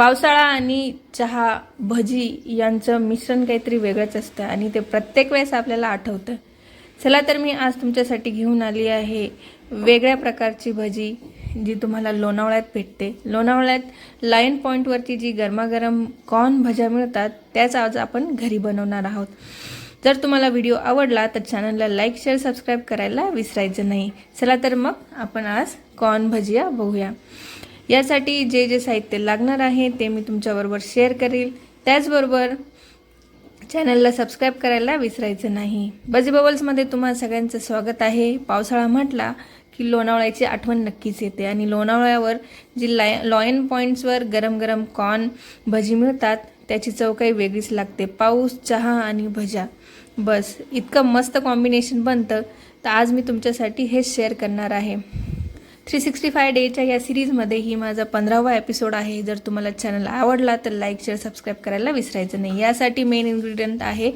पावसाळा आणि चहा भजी यांचं मिश्रण काहीतरी वेगळंच असतं आणि ते प्रत्येक वेळेस आपल्याला आठवतं. चला तर मी आज तुमच्यासाठी घेऊन आली आहे वेगळ्या प्रकारची भजी जी तुम्हाला लोणावळ्यात भेटते. लोणावळ्यात लायन पॉईंटवरती जी गरमागरम कॉर्न भज्या मिळतात त्याच आज आपण घरी बनवणार आहोत. जर तुम्हाला व्हिडिओ आवडला तर चॅनलला लाईक शेअर सबस्क्राईब करायला विसरायचं नाही. चला तर मग आपण आज कॉर्न भजिया बघूया. यासाठी जे जे साहित्य लागणार आहे ते मी तुमच्याबरोबर शेअर करेल. त्याचबरोबर चॅनलला सबस्क्राईब करायला विसरायचं नाही. बजी बबल्समध्ये तुम्हा सगळ्यांचं स्वागत आहे. पावसाळा म्हटला की लोणावळ्याची आठवण नक्कीच येते आणि लोणावळ्यावर जी लाय लॉयन पॉईंट्सवर गरम गरम कॉर्न भजी मिळतात त्याची चव काही वेगळीच लागते. पाऊस चहा आणि भज्या. बस इतकं मस्त कॉम्बिनेशन बनतं तर आज मी तुमच्यासाठी हेच शेअर करणार आहे. थ्री सिक्स्टी फाय डेच्या या सिरीजमध्ये ही माझा पंधरावा एपिसोड आहे. जर तुम्हाला चॅनल आवडला तर लाईक शेअर सबस्क्राईब करायला विसरायचं नाही. यासाठी मेन इन्ग्रेडियंट आहे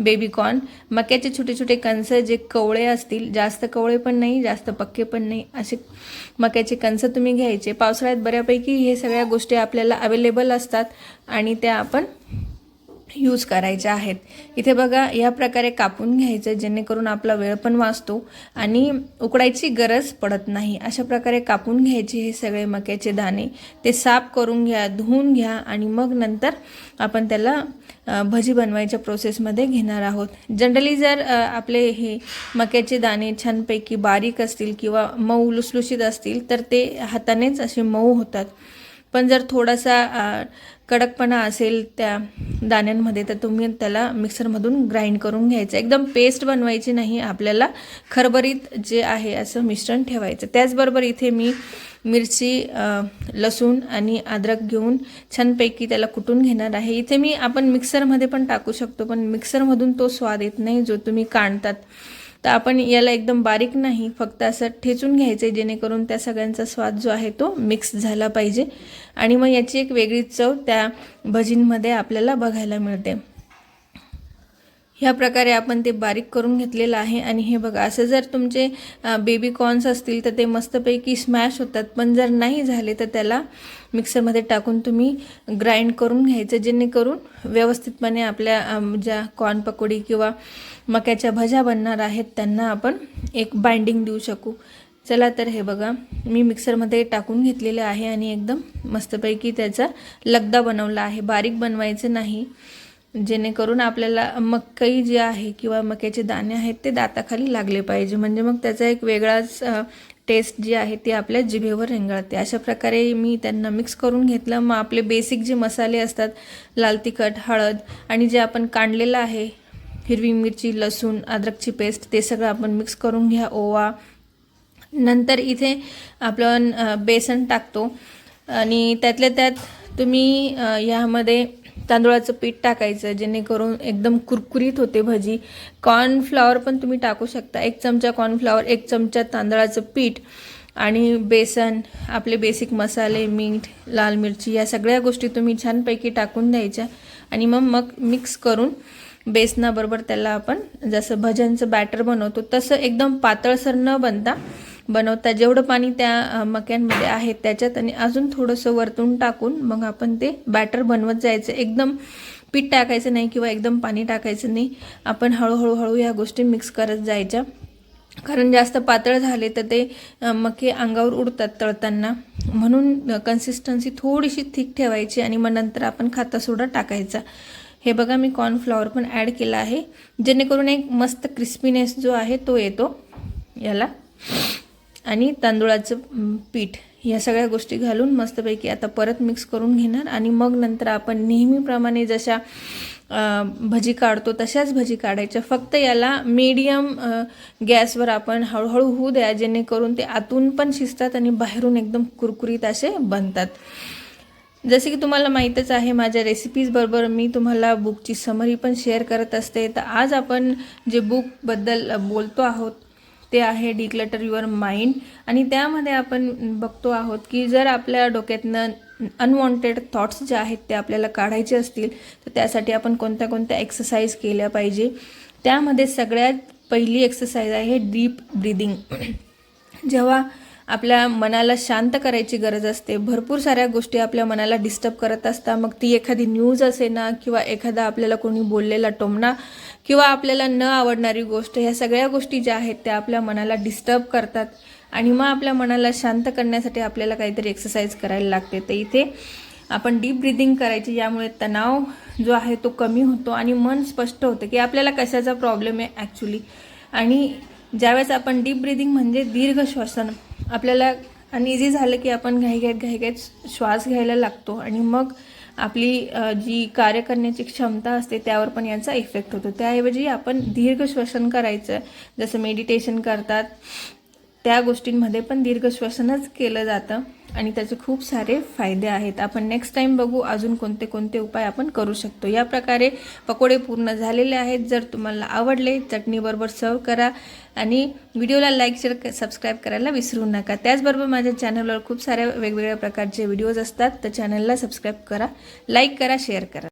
बेबीकॉर्न मक्याचे छोटे छोटे कंस जे कवळे असतील जास्त कवळे पण नाही जास्त पक्के पण नाही असे मक्याचे कंस तुम्ही घ्यायचे. पावसाळ्यात बऱ्यापैकी हे सगळ्या गोष्टी आपल्याला अवेलेबल असतात आणि त्या आपण यूज करायच्या आहेत. इथे बघा या प्रकारे कापून घ्यायचं जेणेकरून आपला वेळ पण वाचतो आणि उकडायची गरज पडत नाही. अशा प्रकारे कापून घ्यायचे हे सगळे मक्याचे दाणे. ते साफ करून घ्या धुवून घ्या आणि मग नंतर आपण त्याला भजी बनवायच्या प्रोसेसमध्ये घेणार आहोत. जनरली जर आपले हे मक्याचे दाणे छानपैकी बारीक असतील किंवा मऊ लुसलुशीत असतील तर ते हातानेच असे मऊ होतात. पण जर थोडासा कडकपणा असेल त्या दाण्यांमध्ये तर तुम्ही त्याला मिक्सरमधून ग्राइंड करून घ्यायचं. एकदम पेस्ट बनवायची नाही आपल्याला खरबरीत जे आहे असं मिश्रण ठेवायचं. त्याचबरोबर इथे मी मिरची लसूण आणि अद्रक घेऊन छानपैकी त्याला कुटून घेणार आहे. इथे मी आपण मिक्सरमध्ये पण टाकू शकतो पण मिक्सरमधून तो स्वाद येत नाही जो तुम्ही काढतात. तर आपण याला एकदम बारीक नाही फक्त असं ठेचून घ्यायचं आहे जेणेकरून त्या सगळ्यांचा स्वाद जो आहे तो मिक्स झाला पाहिजे. आणि मग याची एक वेगळी चव त्या भजींमध्ये आपल्याला बघायला मिळते. ह्या प्रकारे आपण ते बारीक करून घेतलेलं आहे. आणि हे बघा असं जर तुमचे बेबी कॉर्न्स असतील तर ते मस्तपैकी स्मॅश होतात. पण जर नाही झाले तर त्याला मिक्सरमध्ये टाकून तुम्ही ग्राइंड करून घ्यायचं जेणेकरून व्यवस्थितपणे आपल्या ज्या कॉर्न पकोडी किंवा मक्याच्या भज्या बनणार आहेत त्यांना आपण एक बाइंडिंग देऊ शकू. चला तर हे बघा मी मिक्सरमध्ये टाकून घेतलेलं आहे आणि एकदम मस्तपैकी त्याचा लगदा बनवला आहे. बारीक बनवायचं नाही. जेणेकरून आपल्याला मकई जी आहे किंवा मक्याचे दाणे आहेत ते दाताखाली लागले पाहिजे. म्हणजे मग त्याचा एक वेगळाच टेस्ट जी आहे ती आपल्या जिभेवर रेंगाळते. अशा प्रकारे मी त्यांना मिक्स करून घेतलं. मग आपले बेसिक जे मसाले असतात लाल तिखट हळद आणि जे आपण काढलेलं आहे हिरवी मिरची लसूण अद्रकची पेस्ट ते सगळं आपण मिक्स करून घ्या ओवा. नंतर इथे आपण बेसन टाकतो. आणि त्यातल्या त्यात तुम्ही यामध्ये तांदूळाचं पीठ टाकायचं जेणेकरून एकदम कुरकुरीत होते भजी. कॉर्नफ्लॉवर पण तुम्ही टाकू शकता. एक चमचा कॉर्नफ्लॉवर एक चमचा तांदळाचं पीठ आणि बेसन आपले बेसिक मसाले मीठ लाल मिरची या सगळ्या गोष्टी तुम्ही छानपैकी टाकून द्यायच्या. आणि मग मग मिक्स करून बेसनाबरोबर त्याला आपण जसं भजनचं बॅटर बनवतो तसं एकदम पातळसर न बनता बनवता जेवढं पाणी त्या मक्यांमध्ये आहे त्याच्यात आणि अजून थोडंसं वरतून टाकून मग आपण ते बॅटर बनवत जायचं. एकदम पीठ टाकायचं नाही किंवा एकदम पाणी टाकायचं नाही. आपण हळूहळू हळू ह्या गोष्टी मिक्स करत जायच्या. कारण जास्त पातळ झाले तर ते मके अंगावर उडतात तळताना. म्हणून कन्सिस्टन्सी थोडीशी थिक ठेवायची आणि मग नंतर आपण खाता सोडा टाकायचा. हे बघा मी कॉर्नफ्लॉवर पण ॲड केला आहे. जेणेकरून एक मस्त क्रिस्पीनेस जो आहे तो येतो याला. आणि तांदूळाचं पीठ या सगळ्या गोष्टी घालून मस्तपैकी आता परत मिक्स करून घेणार. आणि मग नंतर आपण नेहमीप्रमाणे जशा भजी काढतो तशाच भजी काढायच्या. फक्त याला मीडियम गॅसवर आपण हळूहळू होऊ द्या जेणेकरून ते आतून पण शिजतात आणि बाहेरून एकदम कुरकुरीत असे बनतात. जसे की तुम्हाला माहीतच आहे माझ्या रेसिपीजबरोबर मी तुम्हाला बुकची समरी पण शेअर करत असते. तर आज आपण जे बुकबद्दल बोलतो आहोत ते आहे डिक्लटर युअर माइंड आणि त्यामध्ये आपण बघतो आहोत की जर आपल्या डोक्यातनं अनवॉन्टेड थॉट्स जे आहेत ते आपल्याला काढायचे असतील तर त्यासाठी आपण कोणत्या कोणत्या एक्सरसाइज केल्या पाहिजे? त्यामध्ये सगळ्यात पहिली एक्सरसाइज आहे डीप ब्रिदिंग जेव्हा आपल्या मनाला शांत करायची गरज असते. भरपूर साऱ्या गोष्टी आपल्या मनाला डिस्टर्ब करत असतात. मग ती एखादी न्यूज असे ना किंवा एखादा आपल्याला कोणी बोललेला टोमणा किंवा आपल्याला न आवडणारी गोष्ट ह्या सगळ्या गोष्टी ज्या आहेत त्या आपल्या मनाला डिस्टर्ब करतात. आणि मग आपल्या मनाला शांत करण्यासाठी आपल्याला काहीतरी एक्सरसाइज करायला लागते. तर इथे आपण डीप ब्रिदिंग करायची यामुळे तणाव जो आहे तो कमी होतो आणि मन स्पष्ट होतं की आपल्याला कशाचा प्रॉब्लेम आहे ॲक्च्युली आणि ज्यावेळेस आपण डीप ब्रिदिंग म्हणजे दीर्घ श्वसन आपल्याला आणि इझी झालं की आपण घाईघाईत घाईघाईत श्वास घ्यायला लागतो आणि मग आपली जी कार्य करण्याची क्षमता असते त्यावर पण याचा इफेक्ट होतो. त्याऐवजी आपण दीर्घ श्वसन करायचं जसं मेडिटेशन करतात त्या गोष्टींमध्ये पण दीर्घ श्वसनच केलं जातं. आणि त्याचे खूप सारे फायदे आहेत. आपण नेक्स्ट टाइम बघू अजून कोणते कोणते उपाय आपण करू शकतो. या प्रकारे पकोडे पूर्ण झालेले आहेत. जर तुम्हाला आवडले चटणीबरोबर सर्व करा आणि व्हिडिओला लाईक शेअर सबस्क्राईब करायला विसरू नका. त्याचबरोबर माझ्या चॅनलवर खूप साऱ्या वेगवेगळ्या प्रकारचे व्हिडिओज असतात. तर चॅनलला सबस्क्राईब करा लाईक करा शेअर करा.